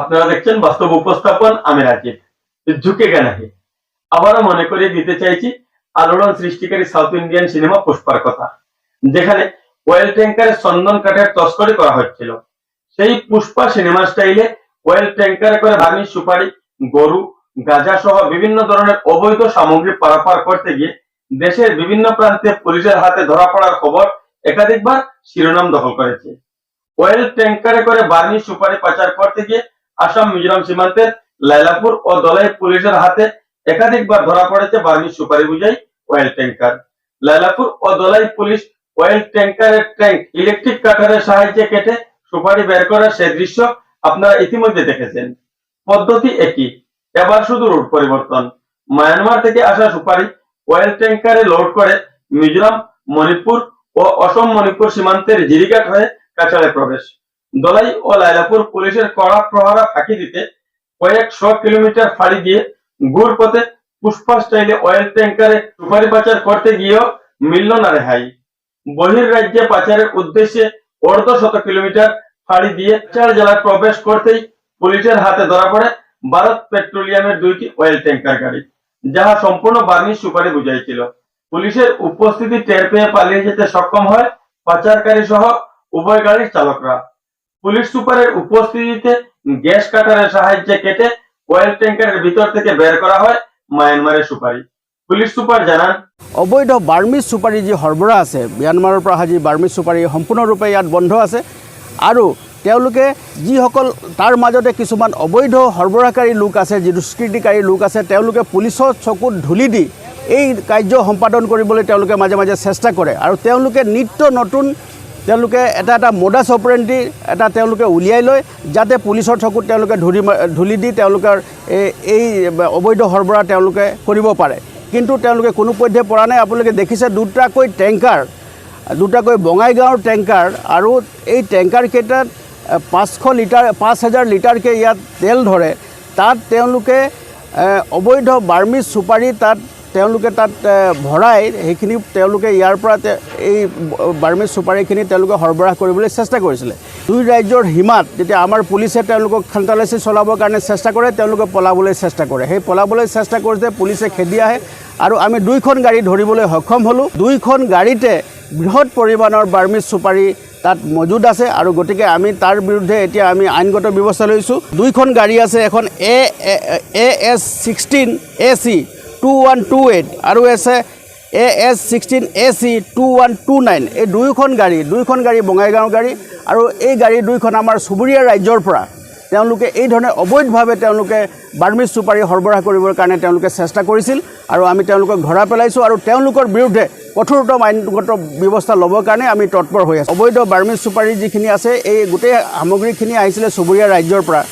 আপনারা দেখছেন বাস্তব উপস্থাপন আমি রাজীব। ঝুঁকে নাহি আবারও মনে করিয়ে দিতে চাইছি আলোড়ন সৃষ্টিকারী সাউথ ইন্ডিয়ান সিনেমা পুষ্পার কথা, যেখানে ওয়েল ট্যাঙ্কারে চন্দন কাঠের তস্করি করা হচ্ছিল। সেই পুষ্পা সিনেমা স্টাইলে ওয়েল ট্যাঙ্কারে করে ভার্মি সুপারি, গরু, গাঁজা সহ বিভিন্ন ধরনের অবৈধ সামগ্রী পারাপার করতে গিয়ে দেশের বিভিন্ন প্রান্তে পুলিশের হাতে ধরা পড়ার খবর একাধিকবার শিরোনাম দখল করেছে। ওয়েল ট্যাঙ্কারে করে বার্মি সুপারি পাচার করতে গিয়ে আসাম মিজোরাম সীমান্তের লাইলাপুর ও দলাই পুলিশের হাতে একাধিকবার ধরা পড়েছে বার্মি সুপারি বুঝাই অয়েল ট্যাঙ্কার লাইলাপুর ও দলাই পুলিশ ওয়েল ট্যাঙ্কারের ট্যাঙ্ক ইলেকট্রিক কাটারের সাহায্যে কেটে সুপারি বের করার সে দৃশ্য আপনারা ইতিমধ্যে দেখেছেন। পদ্ধতি একই। এবার শুধু রুট পরিবর্তন। মায়ানমার থেকে আসা সুপারি অয়েল ট্যাঙ্কারে লোড করে মিজোরাম, মণিপুর ও অসম মণিপুর সীমান্তের জিরিঘাট হয়ে কাছাড়ে প্রবেশ। দলাই ও লাইলাপুর পুলিশের কড়া প্রহরা ফাঁকি দিতে কয়েকশো কিলোমিটার ফাড়ি দিয়ে গুড় পথে পুষ্পা স্টাইলে অয়েল ট্যাঙ্কারে সুপারি পাচার করতে গিয়েও মিলল না রেহাই। বহির রাজ্যে পাচারের উদ্দেশ্যে অর্ধ শত কিলোমিটার ফাড়ি দিয়ে চার জেলায় প্রবেশ করতেই পুলিশের হাতে ধরা পড়ে ভারত পেট্রোলিয়ামের দুইটি অয়েল ট্যাঙ্কার গাড়ি, যাহা সম্পূর্ণ বার্মিজ সুপারি বুঝাইছিল। পুলিশের উপস্থিতি টের পেয়ে পালিয়ে যেতে সক্ষম হয় পাচারকারী সহ উভয় গাড়ির চালকরা। পুলিশ সুপারের উপস্থিতিতে গ্যাস কাটারের সাহায্যে কেটে অয়েল ট্যাঙ্কারের ভিতর থেকে বের করা হয় মায়ানমারের সুপারি। পুলিশ সুপার জানান, অবৈধ বাৰ্মিজ চুপাৰী যি সৰবৰাহ আছে, ম্যানমাৰৰ পৰা অহা যি বাৰ্মিজ চুপাৰী সম্পূৰ্ণৰূপে ইয়াত বন্ধ আছে। আৰু তেওঁলোকে যিসকল, তাৰ মাজতে কিছুমান অবৈধ সৰবৰাহকাৰী লোক আছে, যি দুষ্কৃতিকাৰী লোক আছে, তেওঁলোকে পুলিচৰ চকুত ধূলি দি এই কাৰ্য সম্পাদন কৰিবলৈ তেওঁলোকে মাজে মাজে চেষ্টা কৰে। আৰু তেওঁলোকে নিত্য নতুন তেওঁলোকে এটা এটা মডাছ অপাৰেণ্টি এটা তেওঁলোকে উলিয়াই লয়, যাতে পুলিচৰ চকুত তেওঁলোকে ধূলি ধূলি দি তেওঁলোকৰ এই এই অবৈধ সৰবৰাহ তেওঁলোকে কৰিব পাৰে। কিন্তু তেওঁলোকে কোনো পধ্যে পৰা নাই। আপোনালোকে দেখিছে দুটাকৈ টেংকাৰ, দুটাকৈ বঙাইগাঁৱৰ টেংকাৰ আৰু এই টেংকাৰকেইটাত পাঁচশো লিটাৰ, পাঁচ হাজাৰ লিটাৰকৈ ইয়াত তেল ধৰে। তাত তেওঁলোকে অবৈধ বাৰ্মিজ চুপাৰী তাত তেওঁলোকে তাত ভৰাই সেইখিনি তেওঁলোকে ইয়াৰ পৰা এই বাৰ্মিজ চুপাৰীখিনি তেওঁলোকে সৰবৰাহ কৰিবলৈ চেষ্টা কৰিছিলে। দুই ৰাজ্যৰ সীমাত যেতিয়া আমাৰ পুলিচে তেওঁলোকক খান্তালাচি চলাবৰ কাৰণে চেষ্টা কৰে, তেওঁলোকে পলাবলৈ চেষ্টা কৰে। সেই পলাবলৈ চেষ্টা কৰোঁতে পুলিচে খেদি আহে আৰু আমি দুইখন গাড়ী ধৰিবলৈ সক্ষম হ'লোঁ। দুইখন গাড়ীতে বৃহৎ পৰিমাণৰ বাৰ্মিজ চুপাৰী তাত মজুদ আছে আৰু গতিকে আমি তাৰ বিৰুদ্ধে এতিয়া আমি আইনগত ব্যৱস্থা লৈছোঁ। দুইখন গাড়ী আছে এখন A A, S sixteen, A C. Two one two eight আৰু আছে A S sixteen A C two one two nine এই দুয়োখন গাড়ী দুয়োখন গাড়ী বঙাইগাঁও গাড়ী আৰু এই গাড়ী দুইখন আমাৰ চুবুৰীয়া ৰাজ্যৰ পৰা। তেওঁলোকে এই ধৰণে অবৈধভাৱে তেওঁলোকে বাৰ্মিজ চুপাৰী সৰবৰাহ কৰিবৰ কাৰণে তেওঁলোকে চেষ্টা কৰিছিল আৰু আমি তেওঁলোকক ধৰা পেলাইছোঁ আৰু তেওঁলোকৰ বিৰুদ্ধে কঠোৰতম আইনগত ব্যৱস্থা ল'বৰ কাৰণে আমি তৎপৰ হৈ আছোঁ। অবৈধ বাৰ্মিজ চুপাৰী যিখিনি আছে, এই গোটেই সামগ্ৰীখিনি আহিছিলে চুবুৰীয়া ৰাজ্যৰ পৰা।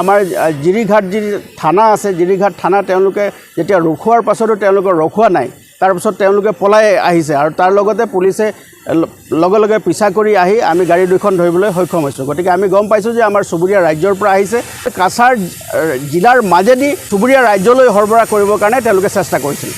আমাৰ জিৰিঘাট যি থানা আছে, জিৰিঘাট থানা তেওঁলোকে যেতিয়া ৰখোৱাৰ পাছতো তেওঁলোকে ৰখোৱা নাই তাৰপিছত তেওঁলোকে পলাই আহিছে আৰু তাৰ লগতে পুলিচে লগে লগে পিছা কৰি আহি আমি গাড়ী দুখন ধৰিবলৈ সক্ষম হৈছোঁ। গতিকে আমি গম পাইছোঁ যে আমাৰ চুবুৰীয়া ৰাজ্যৰ পৰা আহিছে। কাছাৰ জিলাৰ মাজেদি চুবুৰীয়া ৰাজ্যলৈ সৰবৰাহ কৰিবৰ কাৰণে তেওঁলোকে চেষ্টা কৰিছিল।